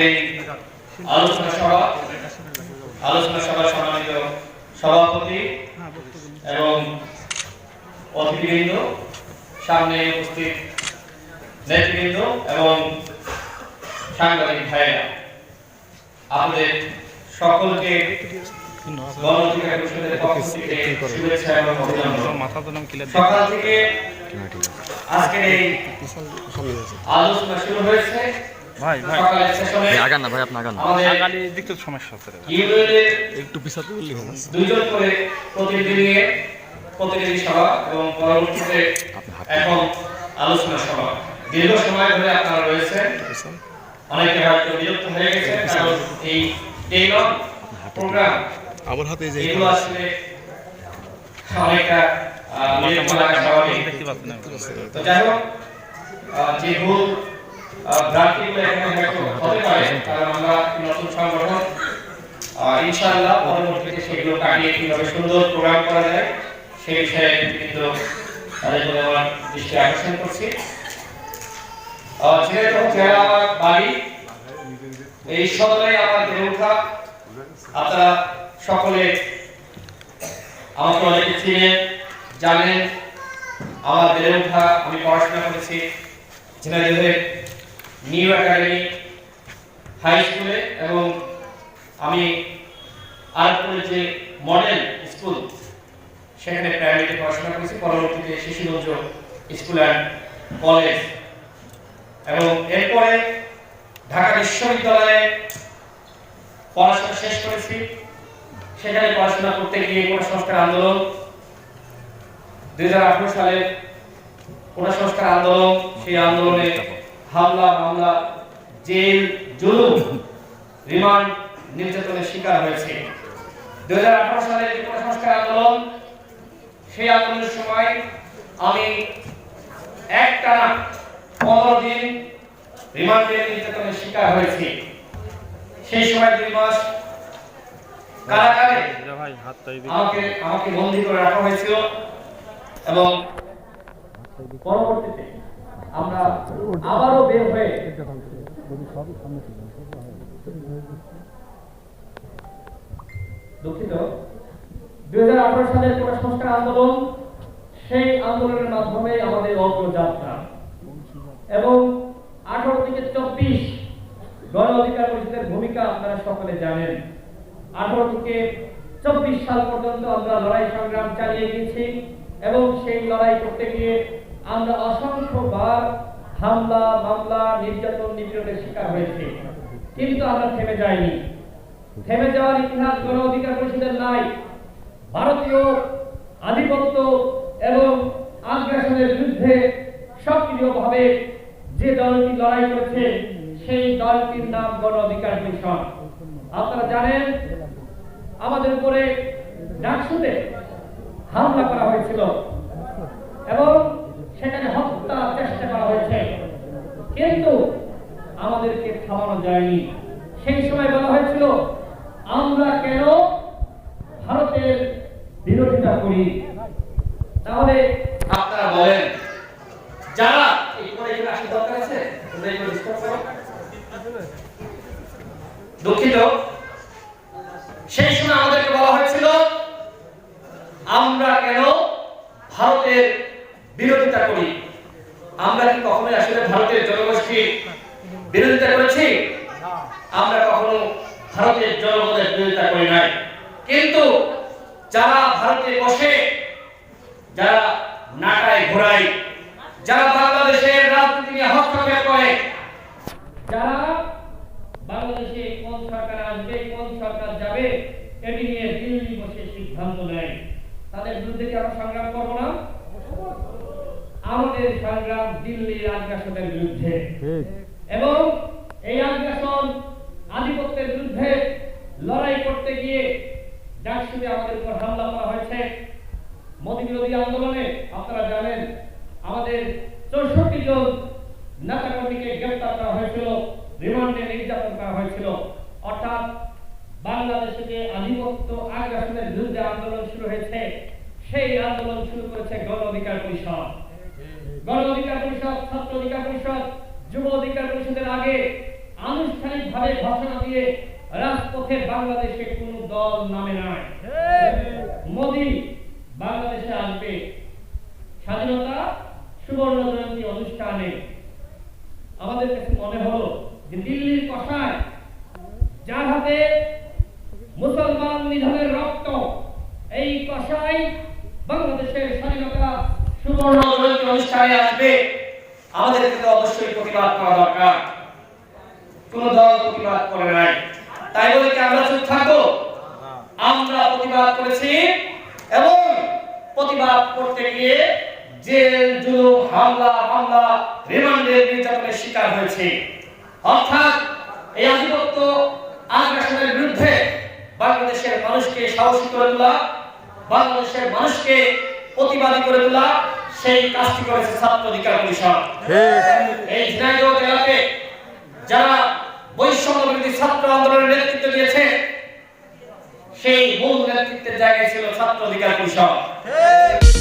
এই আলোচনা সভা আলোচনা সভা সম্মানিত সভাপতি এবং অতিথিবৃন্দ, সামনে উপস্থিত নেতৃবৃন্দ এবং সাংবাদিক ভাইয়েরা। আপনাদের সকলকে সকাল থেকে আজকের এই আলোচনা শুরু হয়েছে। ভাই ভাই। আগান না ভাই আপনি আগান। আগালি দিক সমস্যা হচ্ছে। একটু পিছাতে বললি দুইজন করে প্রতিনিধি নিয়ে প্রতিনিধি সভা এবং পরবর্তীতে এখন আলোচনা সভা। দীর্ঘ সময় ধরে আপনারা রয়েছেন। অনেকে হয়তো বিরক্ত হয়ে গেছে কারণ এই টেইলর প্রোগ্রাম আমার হাতে যে এগুলো আসলে অনেকটা তো যাই হোক যে ভুল হতে পারে আমরা নতুন সংগঠন ইনশাআল্লাহ পরবর্তীতে সেগুলো কাটিয়ে কীভাবে সুন্দর প্রোগ্রাম করা যায় সেই বিষয়ে কিন্তু তাদের আমার দৃষ্টি করছি। যেহেতু বাড়ি, এই সদরে আমার ওঠা, আপনারা সকলে আমাকে অনেকে চিনেন জানেন, আমার বেড়ে ওঠা, আমি পড়াশোনা করেছি। ঝিনাইদহের নিউ একাডেমি হাই স্কুলে এবং আমি আরপুরের যে মডেল স্কুল সেখানে প্রাইমারিতে পড়াশোনা করেছি। পরবর্তীতে শিশুগঞ্জ স্কুল অ্যান্ড কলেজ এবং এরপরে ঢাকা বিশ্ববিদ্যালয়ে পড়াশোনা শেষ করেছি। সেখানে পড়াশোনা করতে গিয়ে সংস্কার আন্দোলন, দুই সালে সংস্কার আন্দোলন, সেই আন্দোলনে হামলা, মামলা, জেল, জুলুম, রিমান্ড নির্যাতনের শিকার হয়েছে। দুই সালে যে কোন সংস্কার আন্দোলন, সেই আন্দোলনের সময় আমি একটানা পনেরো দিন রিমান্ডের নির্যাতনের শিকার হয়েছি। সেই সময় দুই মাস কারাগারে আমাকে আমাকে বন্দি করে রাখা হয়েছিল এবং পরবর্তীতে আমরা আবারও বের হয়ে দুঃখিত। দুই সালের সংস্কার আন্দোলন, সেই আন্দোলনের মাধ্যমে আমাদের অগ্রযাত্রা। এবং আঠারো থেকে চব্বিশ গণ অধিকার পরিষদের ভূমিকা আপনারা সকলে জানেন। আঠারো থেকে চব্বিশ সাল পর্যন্ত আমরা লড়াই সংগ্রাম চালিয়ে গেছি এবং সেই লড়াই করতে গিয়ে আমরা অসংখ্যবার হামলা, মামলা, নির্যাতন, নিপীড়নের শিকার হয়েছি। কিন্তু আমরা থেমে যাইনি। থেমে যাওয়ার ইতিহাস, গণ অধিকার পরিষদের নাই ভারতীয় আধিপত্য এবং আগ্রাসনের বিরুদ্ধে সক্রিয়ভাবে যে দলটি লড়াই করেছে, সেই দলটির নাম গণ অধিকার পরিষদ আপনারা জানেন, আমাদের উপরে ডাকসুতে হামলা করা হয়েছিল। এবং সেখানে হত্যার চেষ্টা করা হয়েছে। কিন্তু আমাদেরকে থামানো যায়নি। সেই সময় বলা হয়েছিল, আমরা কেন ভারতের বিরোধিতা করি? তাহলে আপনারা বলেন, যারা দরকার আছে, তোমরা এগুলো discuss করো। দুঃখিত সেই সময় আমাদেরকে বলা হয়েছিল আমরা কেন ভারতের বিরোধিতা করি আমরা কি কখনোই আসলে জনগোষ্ঠীর বিরোধিতা করেছি? আমরা কখনো ভারতের জনগণের বিরোধিতা করি নাই। কিন্তু যারা ভারতে বসে যারা নাটায় ঘোরায় যারা বাংলাদেশের রাজনীতি নিয়ে হস্তক্ষেপ করে যারা বাংলাদেশে কোন সরকার আসবে কোন সরকার যাবে এটি নিয়ে দিল্লি বসে সিদ্ধান্ত নেয়। তাদের বিরুদ্ধে কি আমরা সংগ্রাম করব না? আমাদের সংগ্রাম দিল্লির আগ্রাসনের বিরুদ্ধে। এবং এই আগ্রাসন আধিপত্যের বিরুদ্ধে লড়াই করতে গিয়ে ডাকসুতে আমাদের উপর হামলা করা হয়েছে। মোদী বিরোধী আন্দোলনে আপনারা জানেন আমাদের চৌষট্টি জন নেতাকর্মীকে গ্রেপ্তার করা হয়েছিল রিমান্ডে নির্যাতন করা হয়েছিল। অর্থাৎ বাংলাদেশে যে আধিপত্য আগ্রাসনের বিরুদ্ধে আন্দোলন শুরু হয়েছে। সেই আন্দোলন শুরু করেছে গণ অধিকার পরিষদ। গণ অধিকার পরিষদ ছাত্র অধিকার পরিষদ, যুব অধিকার পরিষদের আগে আনুষ্ঠানিকভাবে ঘোষণা দিয়ে রাজপথে বাংলাদেশে কোনো দল নামে নাই মোদি বাংলাদেশে আসবে। স্বাধীনতা, সুবর্ণ জয়ন্তী অনুষ্ঠানে আমাদের কাছে মনে হলো যে দিল্লির কষায় যার হাতে মুসলমান নিধনের রক্ত, এই কষাই বাংলাদেশের স্বাধীনতা সুবর্ণ জয়ন্তী অনুষ্ঠানে আসবে। আমাদের কিন্তু অবশ্যই প্রতিবাদ করা দরকার। কোন দল প্রতিবাদ করে নাই। তাই বলে কি আমরা চুপ থাকব? আমরা প্রতিবাদ করেছি এবং প্রতিবাদ করতে গিয়ে জেল, জুলুম, হামলা, মামলা, রিমান্ডের নির্যাতনের শিকার হয়েছে। অর্থাৎ এই আধিপত্য আগ্রাসনের বিরুদ্ধে বাংলাদেশের মানুষকে সাহসী করে তোলা, বাংলাদেশের মানুষকে প্রতিবাদী করে তোলা সেই কাজটি করেছে ছাত্র অধিকার কমিশন এই ঝিনাইদহ জেলাতে যারা বৈষম্য বিরোধী ছাত্র আন্দোলনের নেতৃত্ব দিয়েছে সেই মূল নেতৃত্বের জায়গায় ছিল ছাত্র অধিকার পরিষদ।